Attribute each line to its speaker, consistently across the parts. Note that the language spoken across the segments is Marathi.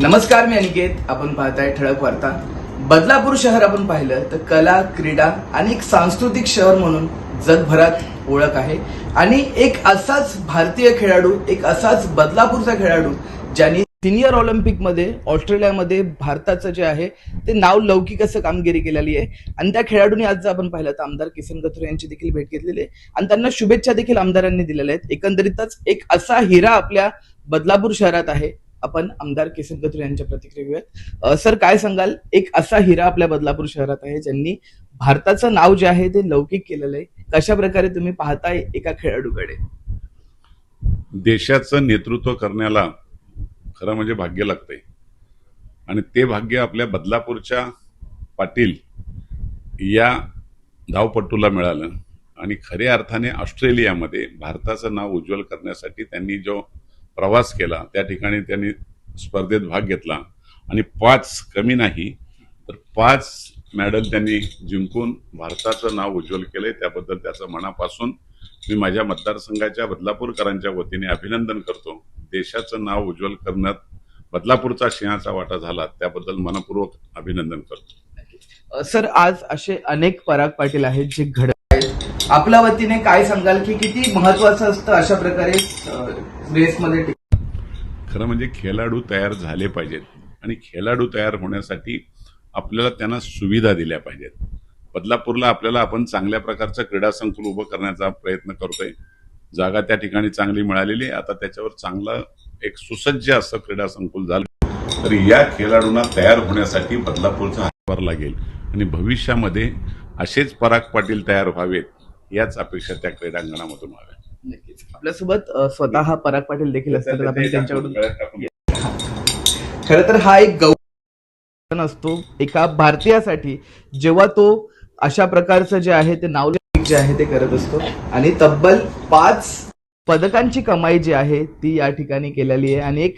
Speaker 1: नमस्कार मी अनिकेत. आपण पाहताय ठळक वार्ता. बदलापूर शहर आपण पाहिलं तर कला क्रीडा आणि एक सांस्कृतिक शहर म्हणून जगभरात ओळख आहे. आणि एक असाच भारतीय खेळाडू एक असाच बदलापूरचा खेळाडू ज्यांनी सिनियर ऑलिम्पिकमध्ये ऑस्ट्रेलियामध्ये भारताचं जे आहे ते नाव लौकिक असं कामगिरी केलेली आहे. आणि त्या खेळाडूंनी आज जर आपण पाहिलं तर आमदार किसन कथोरे यांची देखील भेट घेतलेली आहे. आणि त्यांना शुभेच्छा देखील आमदारांनी दिलेल्या आहेत. एकंदरीतच एक असा हिरा आपल्या बदलापूर शहरात आहे. आपण आमदार किसन कथोर यांच्या प्रतिक्रिया घेऊयात. सर काय सांगाल? एक असा हिरा आपल्या बदलापूर शहरात आहे ज्यांनी भारताचं नाव जे आहे ते लौकिक केलेलं आहे. कशा प्रकारे तुम्ही पाहताय एका खेळाडूकडे?
Speaker 2: देशाचं नेतृत्व करण्याला खरं म्हणजे भाग्य लागतंय. आणि ते भाग्य आपल्या बदलापूरच्या पाटील या धावपट्टूला मिळालं. आणि खऱ्या अर्थाने ऑस्ट्रेलियामध्ये भारताचं नाव उज्ज्वल करण्यासाठी त्यांनी जो प्रवास केला त्या ठिकाणी त्यांनी स्पर्धेत भाग घेतला. आणि पाच कमी नाही तर पाच मेडल त्यांनी जिंकून भारताचं नाव उज्ज्वल केलंय. त्याबद्दल त्याचं मनापासून मी माझ्या मतदारसंघाच्या बदलापूरकरांच्या वतीने अभिनंदन करतो. देशाचं नाव उज्ज्वल करण्यात बदलापूरचा सिंहाचा वाटा झाला. त्याबद्दल मनपूर्वक अभिनंदन करतो.
Speaker 1: सर आज असे अनेक पराग पाटील आहेत जे घड आपल्या वतीने काय सांगाल की किती महत्वाचं असतं अशा प्रकारे रेसमध्ये
Speaker 2: खरं म्हणजे खेळाडू तयार झाले पाहिजेत. आणि खेळाडू तयार होण्यासाठी आपल्याला त्यांना सुविधा दिल्या पाहिजेत. बदलापूरला आपल्याला आपण चांगल्या प्रकारचं क्रीडा संकुल उभं करण्याचा प्रयत्न करतोय. जागा त्या ठिकाणी चांगली मिळालेली आहे. आता त्याच्यावर चांगलं एक सुसज्ज असं क्रीडा संकुल झालं तर या खेळाडूंना तयार होण्यासाठी बदलापूरचा हातभार लागेल. आणि भविष्यामध्ये असेच पराग पाटील तयार व्हावेत. याच अपेक्षा त्या क्रीडांगणामधून व्हाव्या.
Speaker 1: नक्कीच. आपल्यासोबत अ, स्वतः पराग पाटील देखील असतात. तर आपण त्यांच्याकडून खरं तर हा एक गौरव असतो. एका भारतीयासाठी जेव्हा तो अशा प्रकारचं जे आहे ते नाव जे आहे ते करत असतो. आणि तब्बल पाच पदकांची कमाई जी आहे ती या ठिकाणी केलेली आहे. आणि एक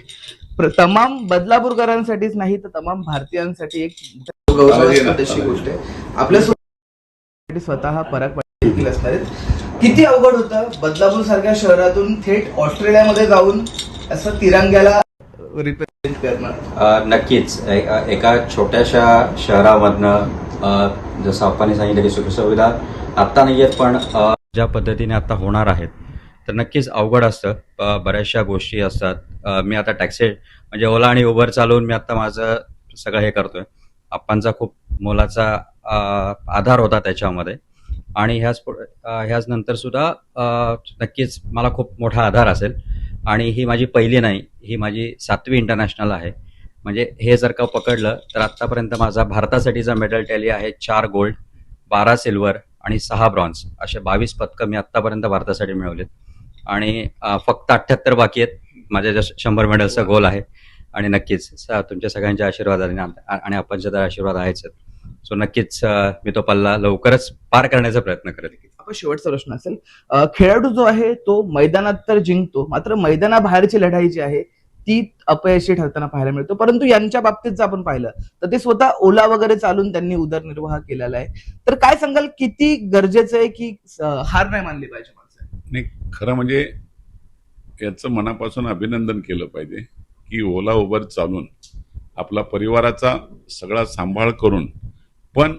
Speaker 1: प्र- तमाम बदलापूरकरांसाठीच नाही तर तमाम भारतीयांसाठी एक गौरवास्पद अशी गोष्ट आहे. आपल्या स्वतः पराग पाटील देखील असणार आहेत. किती अवघड होतं? बदलापूर सारख्या शहरातून थेट ऑस्ट्रेलियामध्ये जाऊन असं तिरंग्याला रिप्रेझेंट करणं
Speaker 3: नक्कीच. एका छोट्याशा शहरामधनं जसं आपण सांगितलं की सुखसुविधा आत्ता नाही आहेत पण ज्या पद्धतीने आता होणार आहेत तर नक्कीच अवघड असतं. बऱ्याचशा गोष्टी असतात. मी आता टॅक्सी म्हणजे ओला आणि उबर चालवून मी आता माझं सगळं हे करतोय. आप्पांचा खूप मोलाचा आधार होता त्याच्यामध्ये. आणि ह्याच ह्याच नंतर सुद्धा नक्कीच मला खूप मोठा आधार असेल. आणि ही माझी पहिली नाही ही माझी सातवी इंटरनॅशनल आहे. म्हणजे हे जर का पकडलं तर आत्तापर्यंत माझा भारतासाठीचा मेडल टॅली आहे चार गोल्ड बारा सिल्वर आणि सहा ब्रॉन्झ असे बावीस पदकं मी आत्तापर्यंत भारतासाठी मिळवलेत. आणि फक्त अठ्ठ्याहत्तर बाकी आहेत. माझ्या ज्या शंभर मेडलचा गोल आहे. आणि नक्कीच स- तुमच्या सगळ्यांच्या आशीर्वादाने आणि आपणच्या तर आशीर्वाद आहेच. आहेत सो नक्कीच मी तो पल्ला लवकरच पार करण्याचा प्रयत्न करेल.
Speaker 1: आपण शेवटचा प्रश्न असेल. खेळाडू जो आहे तो मैदानात तर जिंकतो मात्र मैदानाबाहेरची लढाई जी आहे ती अपयशी ठरताना पाहायला मिळतो. परंतु यांच्या बाबतीत जर आपण पाहिलं तर ते स्वतः ओला वगैरे चालून त्यांनी उदरनिर्वाह केलेला आहे. तर काय सांगाल किती गरजेचं आहे की हार नाही मानली पाहिजे माणसाने?
Speaker 2: नाही खरं म्हणजे याचं मनापासून अभिनंदन केलं पाहिजे की ओला उबर चालून आपला परिवाराचा सगळा सांभाळ करून पण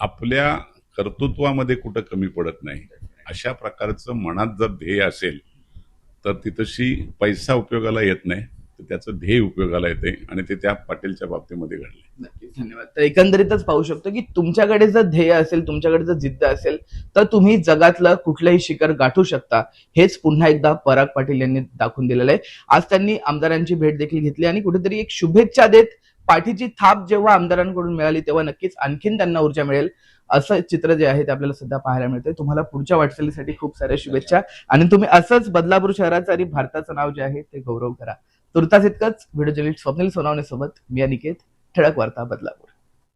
Speaker 2: आपल्या कर्तृत्वामध्ये कुठं कमी पडत नाही. अशा प्रकारचं मनात जर ध्येय असेल तर तिथशी पैसा उपयोगाला येत नाही तर त्याचं ध्येय उपयोगाला येते आणि ते त्या पाटीलच्या बाबतीमध्ये घडले
Speaker 1: नक्कीच धन्यवाद. तर एकंदरीतच पाहू शकतो की तुमच्याकडे जर ध्येय असेल तुमच्याकडे जर जिद्द असेल तर तुम्ही जगातलं कुठलंही शिखर गाठू शकता. हेच पुन्हा एकदा पराग पाटील यांनी दाखवून दिलेलं आहे. आज त्यांनी आमदारांची भेट देखील घेतली आणि कुठेतरी एक शुभेच्छा देत पाठीची थाप जेव्हा आमदारांकडून मिळाली तेव्हा नक्कीच आणखीन त्यांना ऊर्जा मिळेल असं चित्र जे आहे ते आपल्याला सध्या पाहायला मिळतंय. तुम्हाला पुढच्या वाटचालीसाठी खूप साऱ्या शुभेच्छा. आणि तुम्ही असंच बदलापूर शहराचं आणि भारताचं नाव जे आहे ते गौरव करा. तुर्तास इतकंच. व्हिडिओ जर्नलिस्ट स्वप्नील सोनावणे सोबत मी अनिकेत ठळक वार्ता बदलापूर.